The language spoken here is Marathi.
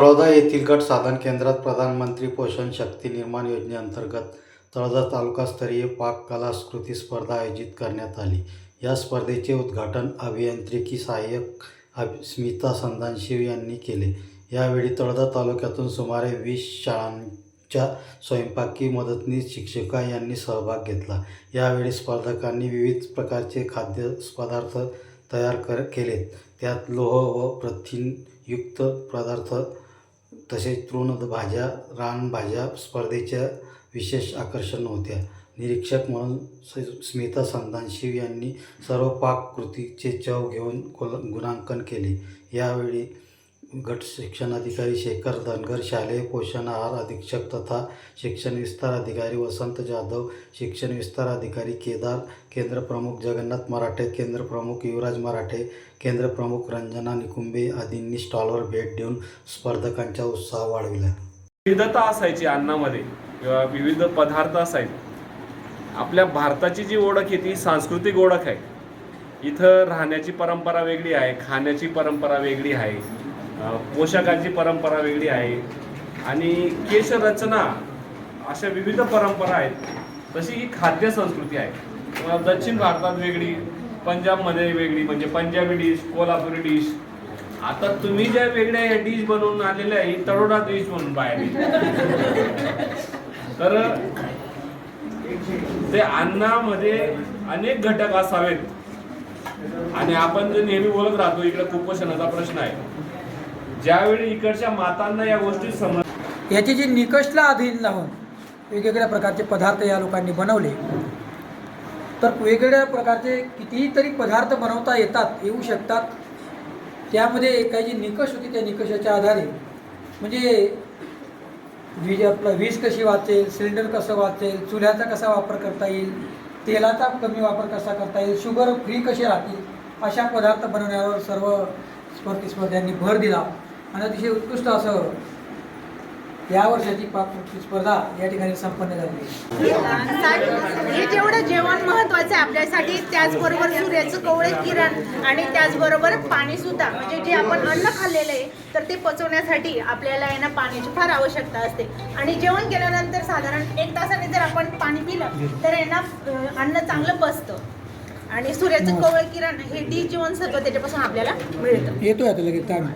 तळोदा येथील गट साधन केंद्रात प्रधानमंत्री पोषण शक्ती निर्माण योजनेअंतर्गत तळोदा तालुकास्तरीय पाक कला कृती स्पर्धा आयोजित करण्यात आली. या स्पर्धेचे उद्घाटन अभियांत्रिकी सहाय्यक अभि स्मिता संधानशिव यांनी केले. यावेळी तळोदा तालुक्यातून सुमारे वीस शाळांच्या स्वयंपाकी मदतनीस शिक्षिका यांनी सहभाग घेतला. यावेळी स्पर्धकांनी विविध प्रकारचे खाद्यपदार्थ तयार कर केलेत. त्यात लोह व प्रथिनयुक्त पदार्थ तसेच तृण भाज्या रानभाज्या स्पर्धेच्या विशेष आकर्षण होत्या. निरीक्षक म्हणून स- स्मिता संधानशिव यांनी सर्व पाककृतीचे चव घेऊन कोल गुणांकन केले. यावेळी गट शिक्षणाधिकारी शेखर धनगर शालेय पोषण आहार अधीक्षक तथा शिक्षण विस्तार अधिकारी वसंत जाधव शिक्षण विस्तार अधिकारी केदार केंद्र प्रमुख जगन्नाथ मराठे केंद्र प्रमुख युवराज मराठे केंद्र प्रमुख रंजना निकुंबे आदींनी स्टॉलवर भेट देऊन स्पर्धकांचा उत्साह वाढविला. विविधता असायची अन्नामध्ये. किंवा विविध पदार्थ असायचे. आपल्या भारताची जी ओळख आहे ती सांस्कृतिक ओळख आहे. इथं राहण्याची परंपरा वेगळी आहे खाण्याची परंपरा वेगळी आहे. पोशाखाची परंपरा वेगळी आहे. आणि केशरचना अशा विविध परंपरा आहेत. तशी ही खाद्य संस्कृती आहे. किंवा दक्षिण भारतात वेगळी पंजाबमध्ये वेगळी म्हणजे पंजाबी डिश कोल्हापुरी डिश आता तुम्ही ज्या वेगळ्या डिश बनवून आलेल्या आहे ही तरोडा डिश म्हणून बाहेर तर ते अन्नामध्ये अनेक घटक असावेत. आणि आपण जे नेहमी बोलत राहतो इकडे कुपोषणाचा प्रश्न आहे. ज्यावेळी इकडच्या मातांना या गोष्टी समज याचे जे निकषला अधीन लावून वेगवेगळ्या प्रकारचे पदार्थ या लोकांनी बनवले तर वेगवेगळ्या प्रकारचे कितीही तरी पदार्थ बनवता येतात येऊ शकतात. त्यामध्ये काही जे निकष होती त्या निकषाच्या आधारे म्हणजे वीज आपलं वीज कशी वाचेल सिलेंडर कसं वाचेल चुल्याचा कसा वापर करता येईल तेलाचा कमी वापर कसा करता येईल शुगर फ्री कसे राहतील अशा पदार्थ बनवण्यावर सर्व स्पर्धी स्पर्धांनी भर दिला. आणि अतिशय उत्कृष्ट असं या वर्षाची पाककृती स्पर्धा या ठिकाणी संपन्न झाली. हे जेवढं जेवण महत्वाचं आहे आपल्यासाठी त्याचबरोबर सूर्याचं कवळे किरण आणि त्याचबरोबर पाणी सुद्धा. म्हणजे जे आपण अन्न खाल्लेलं आहे तर ते पचवण्यासाठी आपल्याला यांना पाण्याची फार आवश्यकता असते. आणि जेवण केल्यानंतर साधारण एक तासाने जर आपण पाणी पिलं तर यांना अन्न चांगलं पचतं आणि सूर्याचं कवळे किरण हे डी जीवनसत्व त्याच्यापासून आपल्याला मिळतं. येतोय आता लगेच टाइम